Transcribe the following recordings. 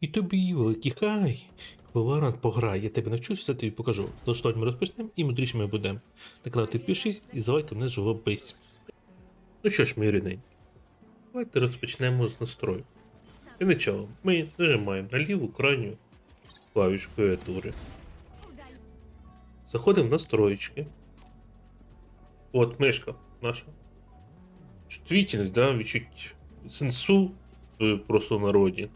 І тобі, великий хай. Валорант пограє, я тебе навчу, все тобі покажу. Тож ми розпочнемо і мудріше ми будемо. На канал підпишись і завай мене живо бись. Ну що ж, мій рідний, давайте розпочнемо з настрою. Для начала ми нажимаємо на ліву крайню клавішу клавіатури. Заходимо в настроечки. От мишка наша. Чувствительність, да, відчуть сенсу в просто народі.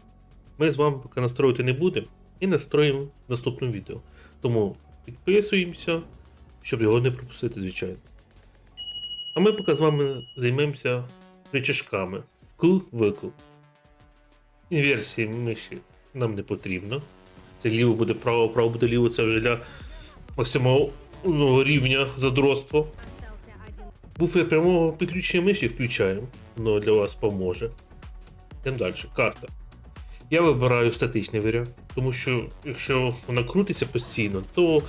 Ми з вами поки настроїти не будемо і настроїмо в наступному відео. Тому підписуємося, щоб його не пропустити, звичайно. А ми поки з вами займемося речашками. Вкл викл. Інверсії миші нам не потрібно. Це ліво буде право, право буде ліво, це вже для максимального рівня задротства. Буфер прямого підключення миші включаємо, воно для вас поможе. Йдемо далі. Карта. Я вибираю статичний варіант, тому що якщо вона крутиться постійно, то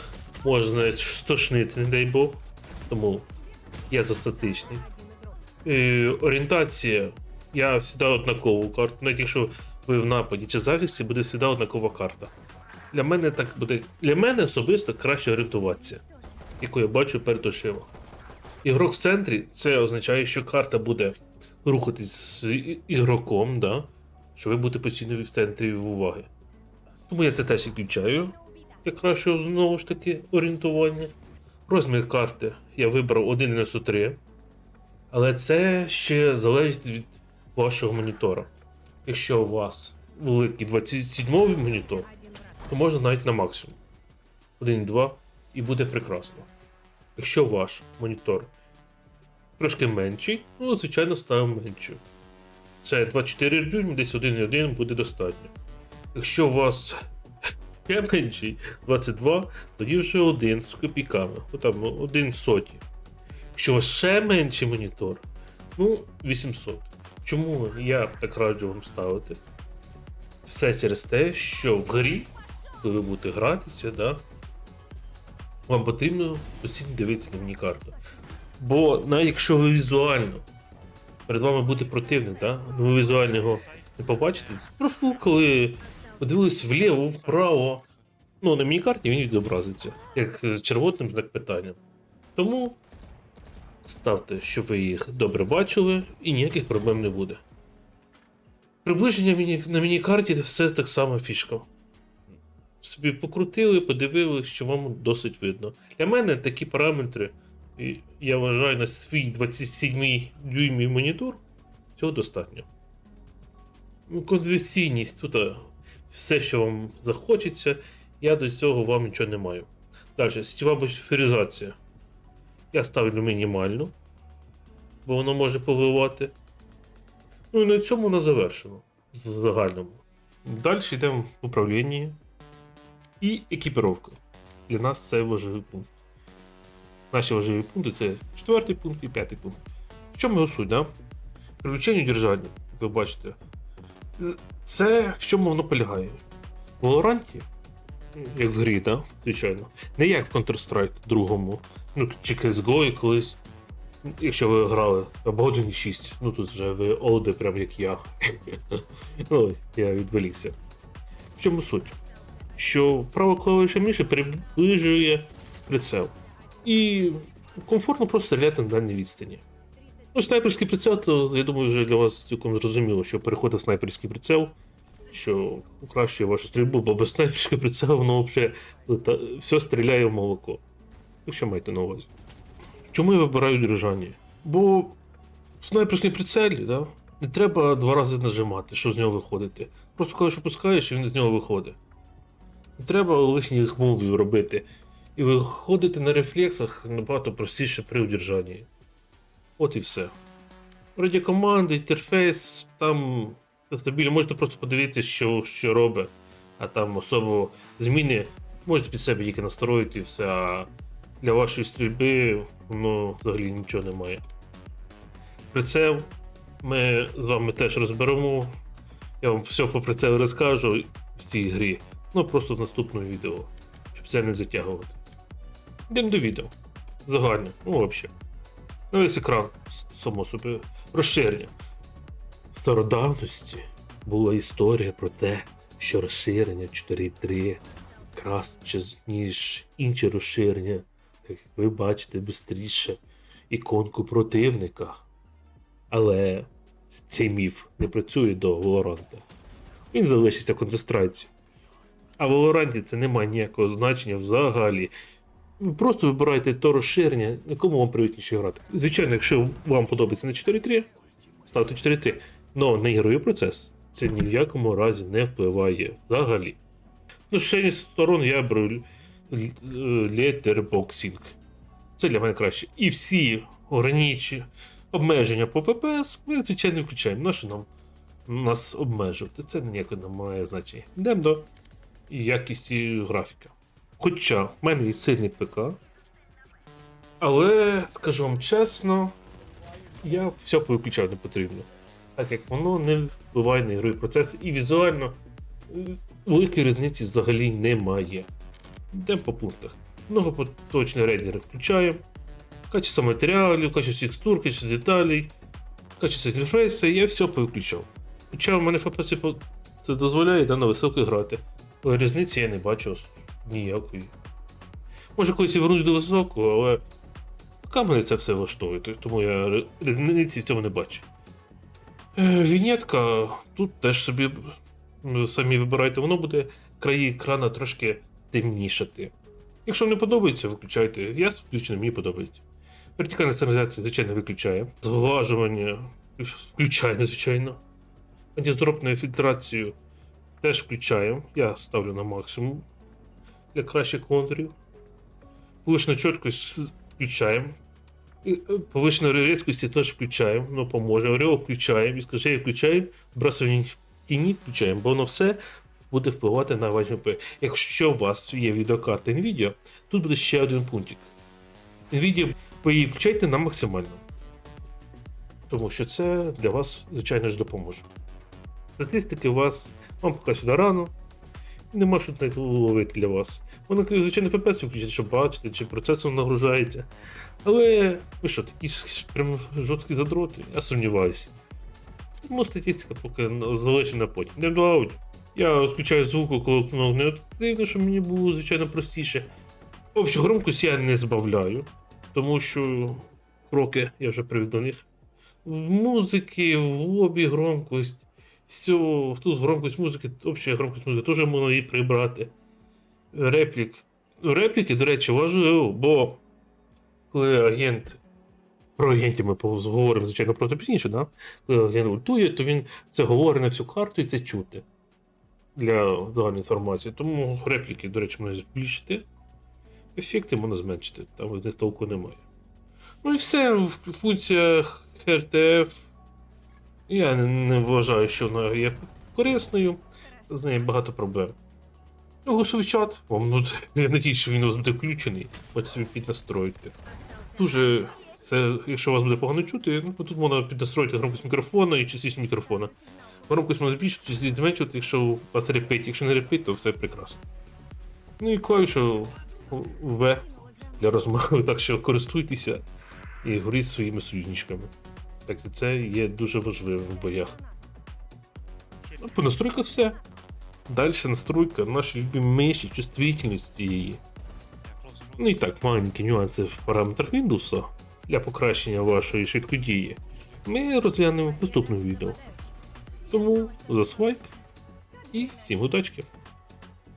можна стошнити, не дай Бог. Тому я за статичний. Игрок. Е, орієнтація. Я завжди однакову карту. Навіть якщо ви в нападі чи захисті, буде завжди однакова карта. Для мене так буде. Для мене особисто краще орієнтуватися, яку я бачу перед очима. Ігрок в центрі це означає, що карта буде рухатись з і- ігроком, да? Що ви будете постійно в центрі уваги. Тому я це теж включаю як краще знову ж таки орієнтування. Розмір карти я вибрав 1 на 103. Але це ще залежить від вашого монітора. Якщо у вас великий 27-й монітор, то можна навіть на максимум. 1,2 і буде прекрасно. Якщо ваш монітор трошки менший, ну, звичайно, ставимо меншу. Це 24 дюйм, десь 1,1 буде достатньо. Якщо у вас ще менший 22, тоді вже один з копійками. Отам один соті. Якщо у вас ще менший монітор, ну 800. Чому я так раджу вам ставити? Все через те, що в грі, коли ви будете гратися, да, вам потрібно постійно дивитися на міні-карту. Бо навіть якщо ви візуально перед вами буде противник, да, ну ви візуально його не побачите, профукали, подивились вліво, вправо. Ну, на міні-карті він відобразиться, як е, червоним знак питання. Тому ставте, щоб ви їх добре бачили, і ніяких проблем не буде. Приближення на міні-карті все так само фішка. Собі покрутили, подивилися, що вам досить видно. Для мене такі параметри, я вважаю, на свій 27 дюймів монітор, цього достатньо. Ну, Конверсійність, тут все, що вам захочеться, я до цього вам нічого не маю. Далі, сітєва буферизація. Я ставлю мінімальну, бо воно може повливати. Ну і на цьому вона завершено в загальному. Далі йдемо в управління і екіпіровка. Для нас це важливий пункт. Наші важливі пункти це четвертий пункт і п'ятий пункт. Його суть, да? Привлечення удержання, як ви бачите. Це в чому воно полягає? В Valorant, як в грі, да? звичайно, не як в Counter-Strike другому, ну чи CSGO колись. Якщо ви грали або 1.6, ну тут вже ви олди, прям як я. ну, я відволікся. В чому суть? Що права клавіша миші приближує прицел. І комфортно просто стріляти на дальній відстані. Ну, снайперський прицел, то я думаю, вже для вас цілком зрозуміло, що переходить снайперський прицел, що покращує вашу стрільбу, бо без снайперського прицелу воно взагалі все стріляє в молоко. Якщо маєте на увазі. Чому я вибираю держання? Бо в снайперській прицелі, да, не треба два рази нажимати, щоб з нього виходити. Просто коли опускаєш, і він з нього виходить. Не треба лишніх мувів робити. І виходити на рефлексах набагато простіше при удержанні. От і все. Раді команди, інтерфейс, там все стабільно. Можете просто подивитися, що, що робить, а там особо зміни можете під себе тільки настроїти і все. А для вашої стрільби воно взагалі нічого немає. Прицел ми з вами теж розберемо. Я вам все по прицелу розкажу в цій грі. Ну просто в наступному відео, щоб це не затягувати. Йдемо до відео. Загально, ну взагалі. На весь екран, само собі, розширення. В стародавності була історія про те, що розширення 4.3 краще, ніж інші розширення, так як ви бачите швидше іконку противника. Але цей міф не працює до Valorant. Він залишиться Counter-Strike. А в Valorant це не має ніякого значення взагалі. Ви просто вибираєте то розширення, на якому вам привітніше грати. Звичайно, якщо вам подобається на 4.3, ставте 4.3. Но на ігровий процес це ні в якому разі не впливає взагалі. Ну, ще з сторон я беру летербоксінг. Це для мене краще. І всі ограничі обмеження по ФПС ми, звичайно, включаємо. Нащо нам нас обмежувати? Це ніякого не має значення. Йдемо до якісті графіка. Хоча в мене є сильний ПК. Але, скажу вам чесно, я все повиключав не потрібно. Так як воно не впливає на ігровий процес і візуально е, великої різниці взагалі немає. Йдемо по пунктах. Многопоточні рейдери включаємо. Качество матеріалів, качество текстур, качество деталей, качество інтерфейсу, я все повиключав. Хоча в мене FPS це дозволяє да, на високо грати. Але різниці я не бачу ніякої. Може колись і вернусь до високого, але поки мене це все влаштовує, тому я різниці в цьому не бачу. Е, Вінєтка, тут теж собі ну, самі вибирайте, воно буде краї екрана трошки темнішати. Якщо не подобається, виключайте. Я включено, мені подобається. Вертикальна сигналізація, звичайно, виключає. Зглажування включаємо, звичайно. Антизоропну фільтрацію теж включаємо. Я ставлю на максимум для кращих контурів. Повишену чіткость включаємо. І, е, рідкості теж включаємо, ну поможе. Ореол включаємо, іскаження включаємо, брасування тіні включаємо, бо воно все буде впливати на ваш МП. Якщо у вас є відеокарта NVIDIA, тут буде ще один пунктик. NVIDIA ви її включайте на максимально. Тому що це для вас, звичайно ж, допоможе. Статистики у вас вам поки сюди рано. Нема що ловити для вас. Воно, звичайно, ППС виключити, щоб бачити, чи процесор нагружається. Але ви що, такі прям жорсткі задроти? Я сумніваюся. Тому статистика поки залишена на потім. Йдемо до. Я відключаю звук, коли кнопка не активно, щоб мені було, звичайно, простіше. Общу громкость я не збавляю, тому що кроки я вже привик до них. В музики, в лобі громкость, все, тут громкость музики, обща громкость музики теж можна її прибрати. Реплік. Репліки, до речі, важливо, бо коли агент. Про агентів ми поговоримо, звичайно, просто пізніше, да? коли агент ультує, то він це говорить на всю карту і це чути для загальної інформації. Тому репліки, до речі, можна збільшити. Ефекти можна зменшити, там з них толку немає. Ну і все, в функціях RTF. Я не, вважаю, що вона є корисною, з нею багато проблем. Голосовий чат, вам ну, я надіюсь, що він буде включений, можете собі піднастроїти. Дуже це, якщо вас буде погано чути, ну тут можна піднастроїти громкость мікрофона і частість мікрофона. Громкость можна збільшити, частість зменшувати, якщо у вас репит, якщо не репит, то все прекрасно. Ну і клавішу В для розмови, так що користуйтеся і говоріть зі своїми союзничками. Так це є дуже важливим в боях. Ну, по настройках все. Далі настройка нашої миші, чувствительності її. Ну і так, маленькі нюанси в параметрах Windows для покращення вашої швидкодії ми розглянемо в наступному відео. Тому за свайп і всім удачки!